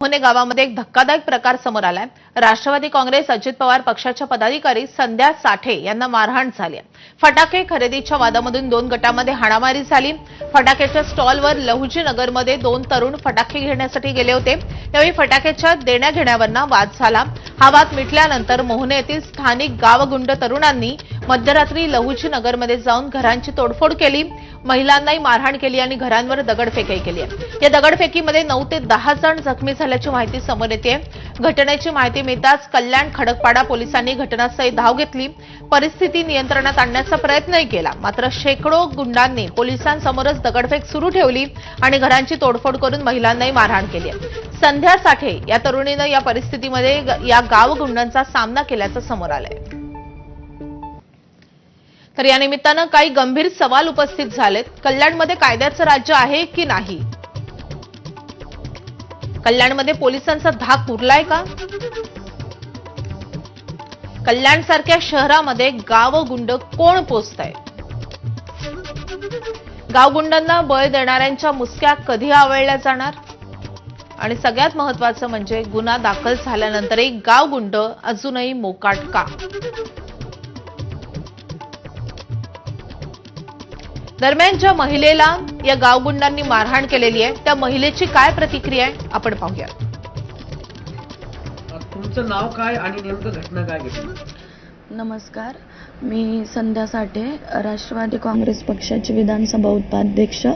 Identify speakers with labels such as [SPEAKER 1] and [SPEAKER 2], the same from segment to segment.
[SPEAKER 1] पुणे गावामध्ये एक धक्कादायक प्रकार समोर आलाय. राष्ट्रवादी काँग्रेस अजित पवार पक्षाच्या पदाधिकारी संध्या साठे यांना मारहाण झाली फटाके खरेदीच्या वादामधून दोन गटामध्ये हाणामारी झाली. फटाक्याच्या स्टॉलवर लहुजी नगरमध्ये दोन तरुण फटाके घेण्यासाठी गेले होते. यावेळी फटाक्याच्या देण्या घेण्यावरना वाद झाला. हा वाद मिटल्यानंतर मोहने येथील स्थानिक गावगुंड तरुणांनी मध्यरात्री लहुजी नगरमध्ये जाऊन घरांची तोडफोड केली. महिलांनाही मारहाण केली आणि घरांवर दगडफेकही केली या दगडफेकीमध्ये नऊ ते दहा जण जखमी झाल्याची माहिती समोर येते. घटनेची माहिती मिळताच कल्याण खडकपाडा पोलिसांनी घटनास्थळी धाव घेतली. परिस्थिती नियंत्रणात आणण्याचा प्रयत्नही केला. मात्र शेकडो गुंडांनी पोलिसांसमोरच दगडफेक सुरू ठेवली आणि घरांची तोडफोड करून महिलांनाही मारहाण केली संध्या साठे या तरुणीनं या परिस्थितीमध्ये या गाव गुंडांचा सामना केल्याचं समोर आलंय. तर या निमित्तानं काही गंभीर सवाल उपस्थित झालेत. कल्याणमध्ये कायद्याचं राज्य आहे की नाही? कल्याणमध्ये पोलिसांचा धाक उरलाय का? कल्याण सारख्या शहरामध्ये गावगुंड कोण पोचतंय? गावगुंडांना बळ देणाऱ्यांच्या मुसक्या कधी आवळल्या जाणार? आणि सगळ्यात महत्वाचं म्हणजे गुन्हा दाखल झाल्यानंतरही गावगुंड अजूनही मोकाट का? दरम्यान ज्या महिलेला या गावगुंडांनी मारहाण केलेली आहे त्या महिलेची काय प्रतिक्रिया आहे आपण पाहूया
[SPEAKER 2] तुमचं नाव काय आणि नेमकं घटना काय
[SPEAKER 3] नमस्कार. मी संध्या साठे राष्ट्रवादी काँग्रेस पक्षाचे विधानसभा उपाध्यक्ष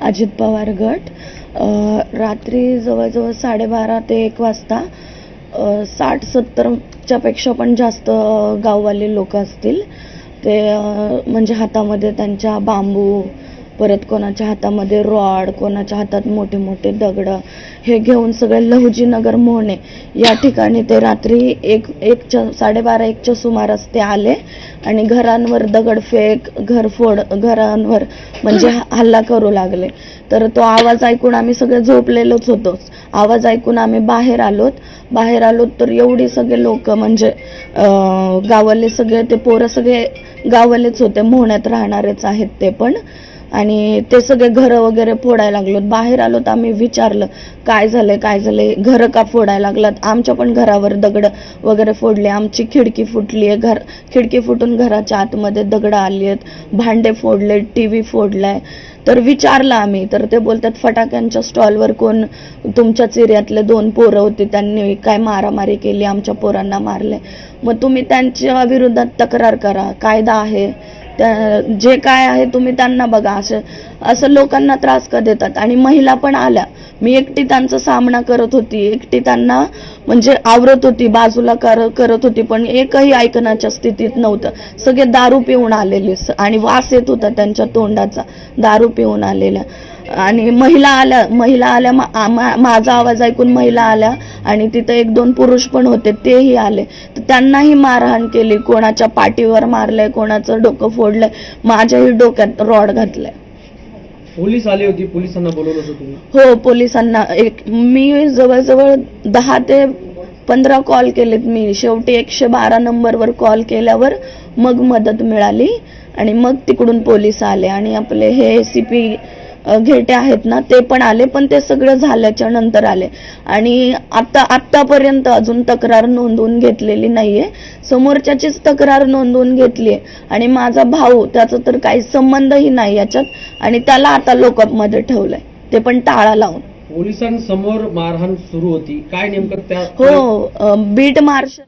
[SPEAKER 3] अजित पवार गट. अ, रात्री जवळजवळ साडेबारा ते एक वाजता अ, साठ सत्तरच्या पेक्षा पण जास्त गाववाले लोक असतील. ते अ, म्हणजे हातामध्ये त्यांच्या बांबू परत कोणाच्या हातामध्ये रॉड कोणाच्या हातात मोठे मोठे दगड हे घेऊन सगळे लहुजीनगर मोहणे. या ठिकाणी ते रात्री एक एकच्या साडेबारा एकच्या सुमारास ते आले आणि घरांवर दगडफेक घरफोड घरांवर म्हणजे हल्ला करू लागले. तर तो आवाज ऐकून आम्ही सगळे झोपलेलोच होतो. आवाज ऐकून आम्ही बाहेर आलोत. बाहेर आलोत तर एवढी सगळे लोक म्हणजे गावाले सगळे ते पोरं सगळे गावालेच होते. मोहण्यात राहणारेच आहेत ते पण. आणि ते सगळे घरं वगैरे फोडायला लागलोत. बाहेर आलो तर आम्ही विचारलं काय झालंय काय झालंय? घरं का फोडायला लागलात? आमच्या पण घरावर दगड वगैरे फोडले. आमची खिडकी फुटली आहे. घर खिडकी फुटून घराच्या आतमध्ये दगडं आली आहेत. भांडे फोडले टी व्ही फोडलाय. तर विचारलं आम्ही. तर ते बोलतात फटाक्यांच्या स्टॉलवर कोण तुमच्याच एरियातले दोन पोरं होती. त्यांनी काय मारामारी केली? आमच्या पोरांना मारले मग तुम्ही त्यांच्या विरोधात तक्रार करा. कायदा आहे. त्या जे काय आहे तुम्ही त्यांना बघा. असं असं लोकांना त्रास का देतात? आणि महिला पण आल्या. मी एकटी त्यांचा सामना करत होती. एकटी त्यांना म्हणजे आवरत होती. बाजूला कर करत होती. पण एकही ऐकण्याच्या स्थितीत नव्हतं. सगळे दारू पिऊन आलेले. स- आणि वास येत होता त्यांच्या तोंडाचा. दारू पिऊन आलेल्या. आणि महिला आल्या महिला आल्या. मा- मा- माझा आवाज ऐकून महिला आल्या. आणि तिथं एक दोन पुरुष पण होते तेही आले. तर त्यांनाही मारहाण केली. कोणाच्या पाठीवर मारलंय कोणाचं डोकं फोडलंय माझ्याही डोक्यात रॉड घातलंय.
[SPEAKER 2] पोलीस आले होती पोलिसांना बोलवलं
[SPEAKER 3] हो पोलिसांना एक मी जवळजवळ दहा ते पंधरा कॉल केलेत मी. शेवटी एकशे बारा नंबरवर कॉल केल्यावर मग मदत मिळाली आणि मग तिकडून पोलीस आले आणि आपले हे सी पी घेटे आहेत ना ते पण आले पण ते सगळं झाल्याच्यानंतर आले. आणि आता आतापर्यंत अजून तक्रार नोंदवून घेतलेली नाहीये. समोरच्याचीच तक्रार नोंदवून घेतलीये. आणि माझा भाऊ त्याचा तर काही संबंधही नाही याच्यात. आणि त्याला आता लोकअपमध्ये ठेवलंय. ते पण टाळा लावून.
[SPEAKER 2] पोलिसांसमोर मारहाण सुरू होती. काय नेमकं त्या
[SPEAKER 3] हो बीट मार्शल